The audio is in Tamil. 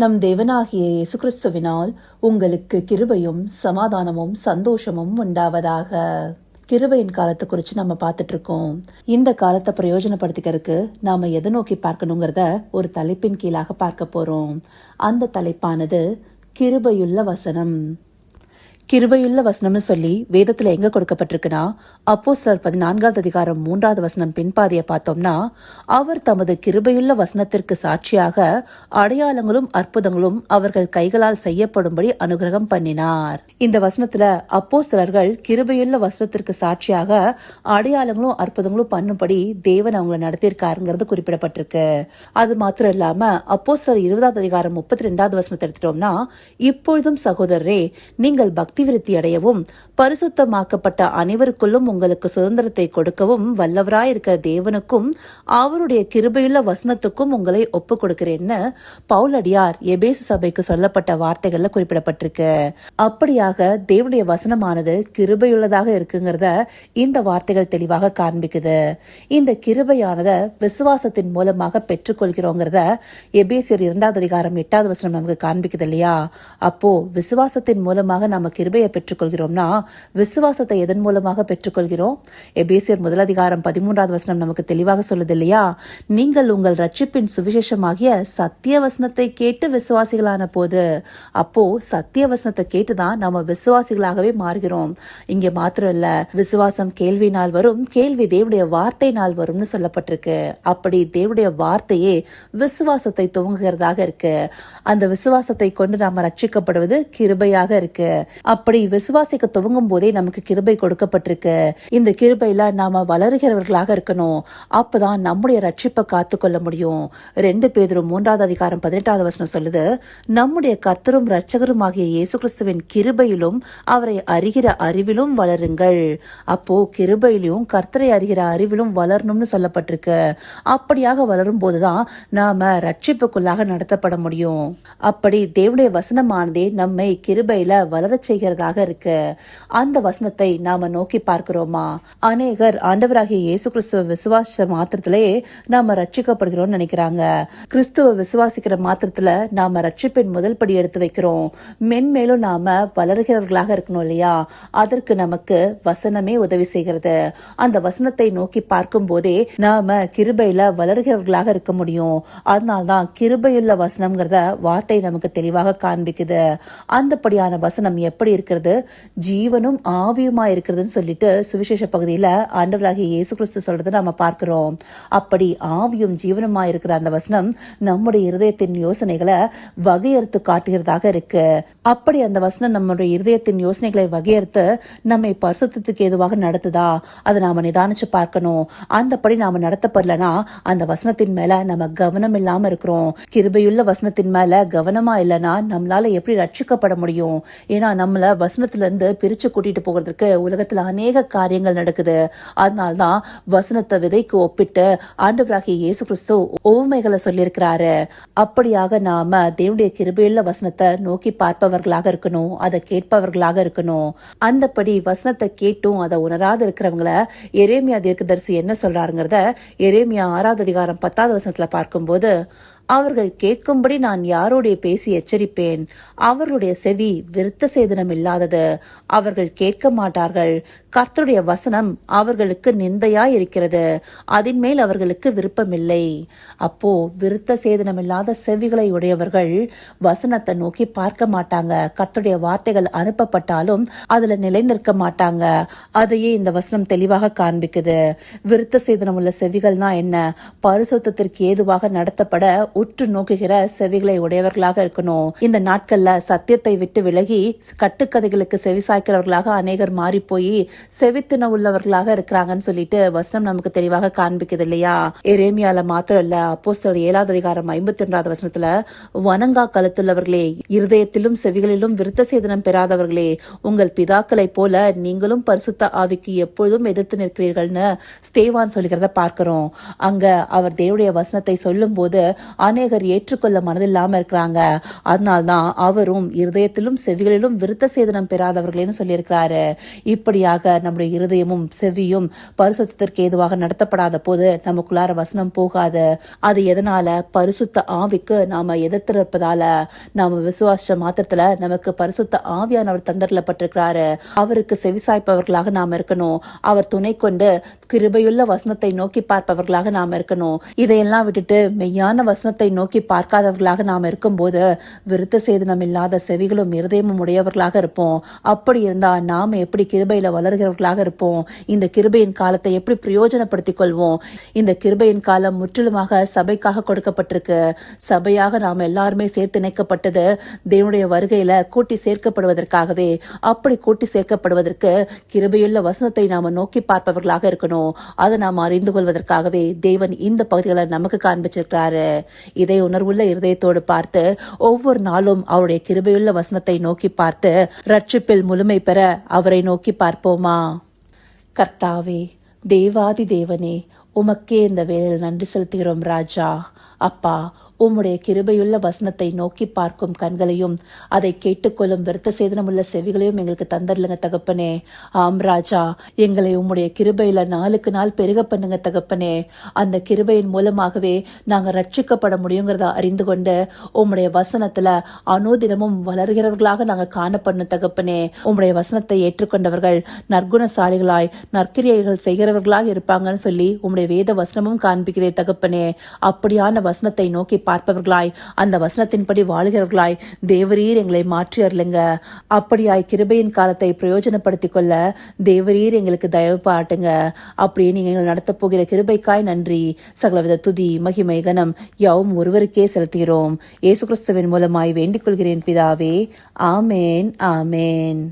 நம் தேவனாகிய இயேசு கிறிஸ்துவினால் உங்களுக்கு கிருபையும் சமாதானமும் சந்தோஷமும் உண்டாவதாக. கிருபையின் காலத்தை குறித்து நம்ம பார்த்துட்டு இருக்கோம் இந்த காலத்தை பிரயோஜனப்படுத்திக்கிறதுக்கு நாம எதை நோக்கி பார்க்கணுங்கிறத ஒரு தலைப்பின் கீழாக பார்க்க போறோம். அந்த தலைப்பானது கிருபையுள்ள வசனம். கிருபையுள்ள வசனம்னு சொல்லி வேதத்துல எங்க கொடுக்கப்பட்டிருக்குன்னா அப்போ சிலர் பதினான்காவது அதிகாரம் மூன்றாவது வசனம் பின்பாதைய பார்த்தோம்னா அவர் தமது கிருபையுள்ள வசனத்திற்கு சாட்சியாக அடையாளங்களும் அற்புதங்களும் அவர்கள் கைகளால் செய்யப்படும்படி அனுகிரகம் பண்ணினார். இந்த வசனத்துல அப்போ சிலர்கள் கிருபையுள்ள வசனத்திற்கு சாட்சியாக அடையாளங்களும் அற்புதங்களும் பண்ணும்படி தேவன் அவங்களை நடத்தியிருக்காருங்கிறது குறிப்பிடப்பட்டிருக்கு. அது மாத்திரம் இல்லாம அப்போ சிலர் இருபதாவது அதிகாரம் முப்பத்தி ரெண்டாவது வசனத்தை எடுத்துட்டோம்னா இப்பொழுதும் சகோதரரே நீங்கள் பக்தி விருத்தி அடையவும் பரிசுத்தமாக்கப்பட்ட அனைவருக்குள்ளும் உங்களுக்கு சுதந்திரத்தை கொடுக்கவும் வல்லவராயிருக்கிற தேவனுக்கும் அவருடைய கிருபையுள்ள வசனத்துக்கும் உங்களை ஒப்பு கொடுக்கிறேன்னு பவுலடியார் எபேசு சபைக்கு சொல்லப்பட்ட வார்த்தைகள்ல குறிப்பிடப்பட்டிருக்கு. அப்படியாக தேவனுடைய வசனமானது கிருபையுள்ளதாக இருக்குங்கிறத இந்த வார்த்தைகள் தெளிவாக காண்பிக்குது. இந்த கிருபையானத விசுவாசத்தின் மூலமாக பெற்றுக்கொள்கிறோங்கிறத எபேசியர் இரண்டாவது அதிகாரம் எட்டாவது வசனம் நமக்கு காண்பிக்குது இல்லையா? அப்போ விசுவாசத்தின் மூலமாக நமக்கு கிருபையை பெற்றுக்கொள்கிறோம்னா விசுவாசத்தை எதன் மூலமாக பெற்றுக்கொள்கிறோம்? எபேசியர் முதலதிகாரம் பதிமூன்றாவது வசனம் நமக்கு தெளிவாக சொல்லுது இல்லையா? நீங்கள் உங்கள் ரட்சிப்பின் சுவிசேஷமாகிய சத்திய வசனத்தை கேட்டு விசுவாசிகளான போது அப்போ சத்திய வசனத்தை கேட்டுதான் நம்ம விசுவாசிகளாகவே மாறுகிறோம். இங்கே மாத்திரம் இல்ல விசுவாசம் கேள்வினால் வரும் கேள்வி தேவனுடைய நாள் வரும்னு சொல்லப்பட்டிருக்கு. அப்படி தேவனுடைய வார்த்தையே விசுவாசத்தை துவங்குகிறதாக இருக்கு. அந்த விசுவாசத்தை கொண்டு நாம ரட்சிக்கப்படுவது கிருபையாக இருக்கு. அப்படி விசுவாசிக்க துவங்கும் போதே நமக்கு கிருபை கொடுக்கப்பட்டிருக்கு. இந்த கிருபையில நாம வளருகிறவர்களாக இருக்கணும். அப்பதான் நம்முடைய ரட்சிப்பை காத்துக்கொள்ள முடியும். ரெண்டு பேரும் மூன்றாவது அதிகாரம் பதினெட்டாவது வசனம் சொல்லுது நம்முடைய கர்த்தரும் ரட்சகரும் ஆகிய இயேசு கிறிஸ்துவின் கிருபையிலும் அவரை அறிகிற அறிவிலும் வளருங்கள். அப்போ கிருபையிலும் கர்த்தரை அறிகிற அறிவிலும் வளரணும்னு சொல்லப்பட்டிருக்கு. அப்படியாக வளரும் போதுதான் நாம ரட்சிப்புக்குள்ளாக நடத்தப்பட முடியும். அப்படி தேவனுடைய வசனமானதே நம்மை கிருபையில வளரச் செய்கிறதாக இருக்கு அந்த வசனத்தை நாம நோக்கி பார்க்கிறோமா? அநேகர் ஆண்டவராகிய இயேசு கிறிஸ்துவ விசுவாச மாத்திரத்திலே நாம ரட்சிக்கப்படுகிறோம் நினைக்கிறாங்க. கிறிஸ்துவ விசுவாசிக்கிற மாத்திரத்துல நாம ரட்சிப்பின் முதல் படி எடுத்து வைக்கிறோம். மென்மேலும் நாம வளர்கிறவர்களாக இருக்கணும் இல்லையா? அதற்கு நமக்கு வசனமே உதவி செய்கிறது. அந்த வசனத்தை நோக்கி பார்க்கும் போதே நாம கிருபையில வளர்கிறவர்களாக இருக்க முடியும். அதனால்தான் கிருபையுள்ள வசனம்ங்கிறத வார்த்தை நமக்கு தெளிவாக காண்பிக்குது. அந்தபடியான வசனம் எப்படி இருக்கிறது ஜீவனும் ஆவியுமா இருக்கிறதுன்னு சொல்லிட்டு சுவிசேஷ பகுதியில ஆண்டவராகிய இயேசு கிறிஸ்து சொல்றதை நம்ம பார்க்கிறோம். அப்படி ஆவியும் ஜீவனுமா இருக்கிற அந்த வசனம் நம்முடைய இருதயத்தின் யோசனைகளை வகையறுத்து காட்டுகிறதாக இருக்கு. அப்படி அந்த வசனம் நம்முடைய இருதயத்தின் யோசனைகளை வகையறுத்து நம்மை பரிசுத்தத்துக்கு ஏதுவாக நடத்துதா? அதை நாம நிதானிச்சு பார்க்கணும். அந்தபடி நாம நடத்தப்படலனா அந்த வசனத்தின் மேல நம்ம கவனம் இல்லாம இருக்கிறோம். கிருபையுள்ள வசனத்தின் மேல கவனமா இல்லைன்னா நம்மளால எப்படி ரட்சிக்கப்பட முடியும்? ஏன்னா நம்மள வசனத்துல வசனத்திலிருந்து பிரிச்சு கூட்டிட்டு போகிறதுக்கு உலகத்துல அநேக காரியங்கள் நடக்குது. அதனால்தான் வசனத்தை விதைக்கு ஒப்பிட்டு ஆண்டவராகிய இயேசு கிறிஸ்து ஓமைகளை சொல்லியிருக்கிறாரு. அப்படியாக நாம தேவனுடைய கிருபையுள்ள வசனத்தை நோக்கி பார்ப்பவர்களாக இருக்கணும் அதை கேட்பவர்களாக இருக்கணும். அந்தபடி வசனத்தை கேட்டும் அதை உணராது இருக்கிறவங்கள எரேமியா தீர்க்கதரிசி என்ன சொல்றாருங்கிறத எரேமியா ஆறாவது அதிகாரம் பத்தாவது வசனத்துல பார்க்கும்போது அவர்கள் கேட்கும்படி நான் யாரோடைய பேசி எச்சரிப்பேன். அவர்களுடைய செவி விருத்த சேதனம் இல்லாதது. அவர்கள் கேட்க மாட்டார்கள். கர்த்தருடைய வசனம் அவர்களுக்கு நிந்தையாய் இருக்கிறது அதன் மேல் அவர்களுக்கு விருப்பமில்லை. அப்போ விருத்த சேதனம் இல்லாத செவிகளை உடையவர்கள் வசனத்தை நோக்கி பார்க்க மாட்டாங்க. கர்த்தருடைய வார்த்தைகள் அனுப்பப்பட்டாலும் அதுல நிலை நிற்க மாட்டாங்க. அதையே இந்த வசனம் தெளிவாக காண்பிக்குது. விருத்த சேதனம் உள்ள செவிகள்னா என்ன? பரிசுத்தத்திற்கு ஏதுவாக நடத்தப்பட உற்று நோக்குகிற செவிகளை உடையவர்களாக இருக்கணும். இந்த நாட்கள்ல சத்தியத்தை விட்டு விலகி கட்டுக்கதைகளுக்கு செவி சாய்க்கிறவர்களாக அநேகர் மாறி போய் செவித்தின உள்ளவர்களாக இருக்கிறாங்கன்னு சொல்லிட்டு வசனம் நமக்கு தெளிவாக காண்பிக்குது இல்லையா? எரேமியால மாத்திரம் இல்ல அப்போஸ்தலர் ஏழாவது அதிகாரம் ஐம்பத்தி ஒன்றாவது வசனத்துல வனங்கா கழுத்துள்ளவர்களே இருதயத்திலும் செவிகளிலும் விருத்த சேதனம் பெறாதவர்களே உங்கள் பிதாக்களைப் போல நீங்களும் பரிசுத்த ஆவிக்கு எப்பொழுதும் எதிர்த்து நிற்கிறீர்கள்னு ஸ்தேவான் சொல்லுகிறத பார்க்கிறோம். அங்க அவர் தேவடைய வசனத்தை சொல்லும் போது அநேகர் ஏற்றுக்கொள்ள மனதில்லாம இருக்கிறாங்க. அதனால்தான் அவரும் இருதயத்திலும் செவிகளிலும் விருத்த சேதனம் பெறாதவர்களேன்னு சொல்லியிருக்கிறாரு. இப்படியாக நம்முடைய இருதயமும் செவியும் பரிசுத்தத்திற்கு ஏதுவாக நடத்தப்படாத போது நமக்குள்ளார வசனம் போகாது. அது எதனால? பரிசுத்த ஆவிக்கு நாம எதிர்த்திருப்பதால. நாம விசுவாச மாத்திரத்துல நமக்கு பரிசுத்த ஆவியானவர் தந்தரப்பட்டிருக்கிறாரு அவருக்கு செவிசாய்ப்பவர்களாக நாம இருக்கணும். அவர் துணை கொண்டு கிருபையுள்ள வசனத்தை நோக்கி பார்ப்பவர்களாக நாம இருக்கணும். இதையெல்லாம் விட்டுட்டு மெய்யான வசனத்தை நோக்கி பார்க்காதவர்களாக நாம் இருக்கும்போது விருத்த சேதனம் இல்லாத செவிகளும் இருதயமும் உடையவர்களாக இருப்போம். அப்படி இருந்தால் நாம் எப்படி கிருபையில் வளர்கிறவர்களாக இருப்போம்? இந்த கிருபையின் காலத்தை எப்படி பிரயோஜனப்படுத்திக் கொள்வோம்? இந்த கிருபையின் காலம் முற்றிலுமாக சபைக்காக கொடுக்கப்பட்டிருக்கு. சபையாக நாம் எல்லாருமே சேர்த்து இணைக்கப்பட்டது தேவனுடைய வருகையில கூட்டி சேர்க்கப்படுவதற்காகவே. அப்படி கூட்டி சேர்க்கப்படுவதற்கு கிருபையுள்ள வசனத்தை நாம நோக்கி பார்ப்பவர்களாக இருக்கணும். அதை நாம் அறிந்து கொள்வதற்காகவே தேவன் இந்த பகுதிகளை நமக்கு காண்பிச்சிருக்கிறாரு. இதை உணர்வுள்ள இருதயத்தோடு பார்த்து ஒவ்வொரு நாளும் அவருடைய கிருபையுள்ள வசனத்தை நோக்கி பார்த்து ரட்சிப்பில் முழுமை பெற அவரை நோக்கி பார்ப்போமா? கர்த்தாவே தேவாதி தேவனே உமக்கே இந்த வேலையில் நன்றி செலுத்துகிறோம் ராஜா. அப்பா உம்முடைய கிருபையுள்ள வசனத்தை நோக்கி பார்க்கும் கண்களையும் அதை கேட்டுக்கொள்ளும் விருத்த சேதனமுள்ள செவிகளையும் எங்களுக்கு தந்தரலுங்க தகப்பனே. ஆம் ராஜா எங்களை உம்முடைய கிருபையில நாளுக்கு நாள் பெருக பண்ணுங்க தகப்பனே. அந்த கிருபையின் மூலமாகவே நாங்க ரட்சிக்கப்பட முடியுங்கிறத அறிந்து கொண்டு உம்முடைய வசனத்துல அனுதினமும் வளர்கிறவர்களாக நாங்க காணப்படணும் தகப்பனே. உம்முடைய வசனத்தை ஏற்றுக்கொண்டவர்கள் நற்குணசாலிகளாய் நற்கிரியைகள் செய்கிறவர்களாக இருப்பாங்கன்னு சொல்லி உம்முடைய வேத வசனமும் காண்பிக்கிறே தகப்பனே. அப்படியான வசனத்தை நோக்கி பார்ப்பவர்களாய் அந்த வசனத்தின்படி வாழுகிறவர்களாய் தேவரீர் எங்களை மாற்றி அருளுங்க. அப்படியாய் கிருபையின் காலத்தை பிரயோஜனப்படுத்திக் கொள்ள தேவரீர் எங்களுக்கு தயவு பாட்டுங்க. அப்படியே நீங்கள் எங்களை நடத்தப் போகிற கிருபைக்காய் நன்றி. சகலவித துதி மகிமை கனம் யாவும் ஒருவருக்கே செலுத்துகிறோம். இயேசு கிறிஸ்துவின் மூலமாய் வேண்டிக் கொள்கிறேன் பிதாவே. ஆமேன் ஆமேன்.